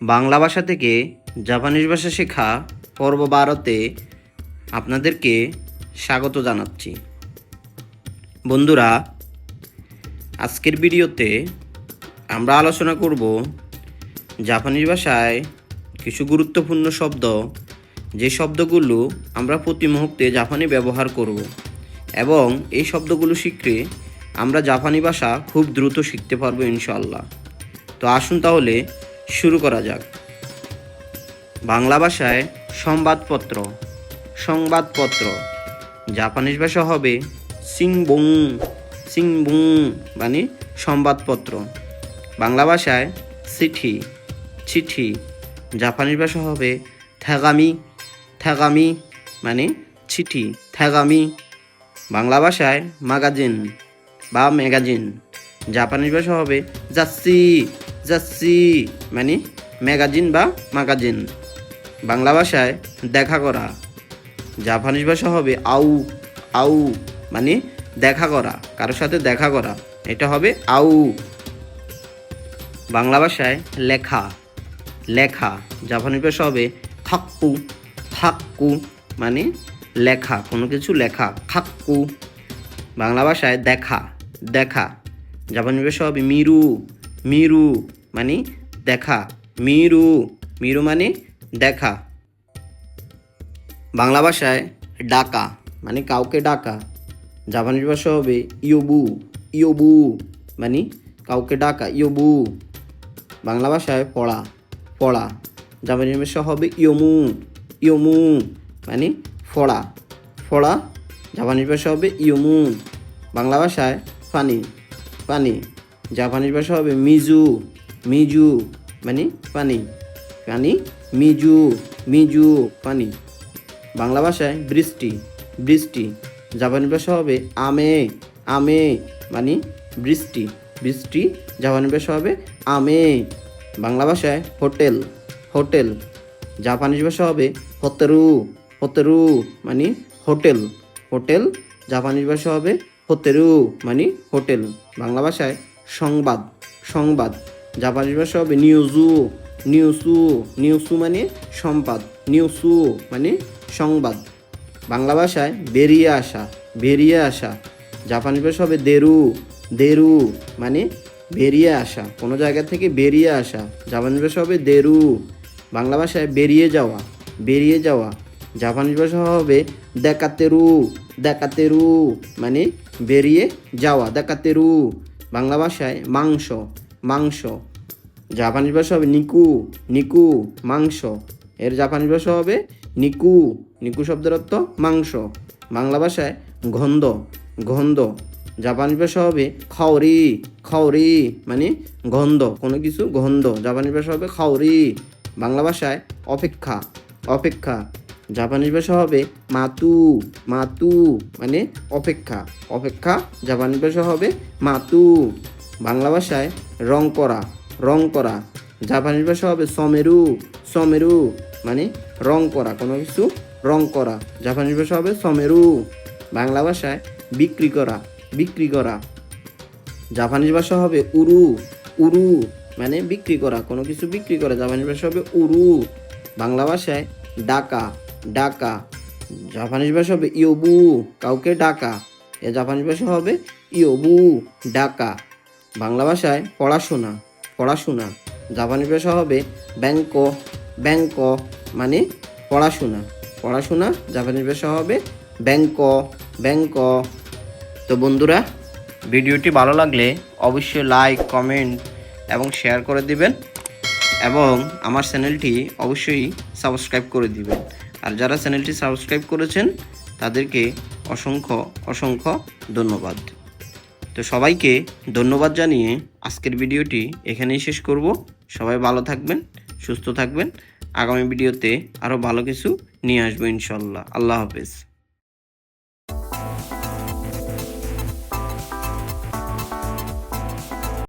বাংলা ভাষা থেকে জাপানিজ ভাষা শেখা পর্ব বারোতে আপনাদেরকে স্বাগত জানাচ্ছি। বন্ধুরা, আজকের ভিডিওতে আমরা আলোচনা করব জাপানিজ ভাষায় কিছু গুরুত্বপূর্ণ শব্দ। যে শব্দগুলো আমরা প্রতি মুহূর্তে জাপানি ব্যবহার করব এবং এই শব্দগুলো শিখলে আমরা জাপানি ভাষা খুব দ্রুত শিখতে পারব ইনশাল্লাহ তো আসুন তাহলে শুরু করা যাক। বাংলা ভাষায় সংবাদপত্র সংবাদপত্র। জাপানিজ ভাষা হবে সিংবুং সিংবুং মানে সংবাদপত্র। বাংলা ভাষায় চিঠি চিঠি। জাপানিজ ভাষা হবে থ্যাগামি থাগামি মানে চিঠি থ্যাগামি বাংলা ভাষায় ম্যাগাজিন বা ম্যাগাজিন। জাপানিজ ভাষা হবে জাসি জাসি মানে ম্যাগাজিন বা মাগাজিন। বাংলা ভাষায় দেখা করা। জাপানিজ ভাষা হবে আউ আউ মানে দেখা করা, কারোর সাথে দেখা করা। এটা হবে আউ। বাংলা ভাষায় লেখা লেখা। জাপানিজ ভাষা হবে থাক্কু থাক্কু মানে লেখা, কোনো কিছু লেখা, থাক্কু। বাংলা ভাষায় দেখা দেখা। জাপানি ভাষা হবে মিরু মিরু। মানে দেখা। মিরু। মিরু মানে দেখা। বাংলা ভাষায় ডাকা মানে কাউকে ডাকা। জাপানিজ ভাষা হবে ইয়োবু। ইয়োবু মানে কাউকে ডাকা, ইয়োবু। বাংলা ভাষায় পড়া পড়া। জাপানিজ ভাষা হবে ইয়মু। ইয়মু মানে ফড়া। ফড়া, জাপানিজ ভাষা হবে ইয়মু। বাংলা ভাষায় পানি পানি জাপানিজ ভাষা হবে মিজু। মিজু মানে পানি পানি, মিজু মিজু, পানি। বাংলা ভাষায় বৃষ্টি বৃষ্টি। জাপানি ভাষা হবে আমে আমে মানে বৃষ্টি বৃষ্টি। জাপানি ভাষা হবে আমে। বাংলা ভাষায় হোটেল হোটেল। জাপানিজ ভাষা হবে হোতেরু হোতেরু মানে হোটেল হোটেল। জাপানিজ ভাষা হবে হতেরু মানে হোটেল। বাংলা ভাষায় সংবাদ সংবাদ। জাপানিজ ভাষা হবে নিউজু, নিউসু নিউসু মানে সংবাদ নিউসু মানে সংবাদ। বাংলা ভাষায় বেরিয়ে আসা বেরিয়ে আসা। জাপানিজ ভাষা হবে দেরু দেরু মানে বেরিয়ে আসা, কোনো জায়গা থেকে বেরিয়ে আসা। জাপানিজ ভাষা হবে দেরু, বাংলা ভাষায় বেরিয়ে যাওয়া বেরিয়ে যাওয়া। জাপানিজ ভাষা হবে দেখাতেরু দেখাতেরু মানে বেরিয়ে যাওয়া, দেকাতেরু। বাংলা ভাষায় মাংস মাংস। জাপানিজ ভাষা হবে নিকু নিকু, মাংস। এর জাপানিজ ভাষা হবে নিকু। নিকু শব্দের অর্থ মাংস। বাংলা ভাষায় গন্ধ গন্ধ। জাপানিজ ভাষা হবে খাওরি খাওরি মানে গন্ধ, কোনো কিছু গন্ধ। জাপানিজ ভাষা হবে খাওরি। বাংলা ভাষায় অপেক্ষা অপেক্ষা। জাপানিজ ভাষা হবে মাতু মাতু মানে অপেক্ষা। অপেক্ষা জাপানিজ ভাষা হবে মাতু। বাংলা ভাষায় রং করা রং করা। জাপানিজ ভাষা হবে সমেরু সমেরু মানে রং করা, কোনো কিছু রং করা। জাপানিজ ভাষা হবে সমেরু। বাংলা ভাষায় বিক্রি করা বিক্রি করা। জাপানিজ ভাষা হবে উরু উরু মানে বিক্রি করা, কোনো কিছু বিক্রি করা। জাপানিজ ভাষা হবে উরু। বাংলা ভাষায় ডাকা ডাকা। জাপানিজ ভাষা হবে ইয়োবু, কাউকে ডাকা। এ জাপানিজ ভাষা হবে ইয়োবু, ডাকা। বাংলা ভাষায় পড়াশোনা পড়াশোনা। জাপানি ভাষা হবে ব্যাংক ব্যাংক মানে পড়াশোনা। পড়াশোনা জাপানি ভাষা হবে ব্যাংক ব্যাংক। তো বন্ধুরা, ভিডিওটি ভালো লাগলে অবশ্যই লাইক কমেন্ট এবং শেয়ার করে দিবেন এবং আমার চ্যানেলটি অবশ্যই সাবস্ক্রাইব করে দিবেন। আর যারা চ্যানেলটি সাবস্ক্রাইব করেছেন, তাদেরকে অসংখ্য অসংখ্য ধন্যবাদ। তো সবাইকে ধন্যবাদ জানিয়ে আজকের ভিডিওটি এখানেই শেষ করব। সবাই ভালো থাকবেন, সুস্থ থাকবেন। আগামী ভিডিওতে আরও ভালো কিছু নিয়ে আসব ইনশাল্লাহ। আল্লাহ হাফেজ।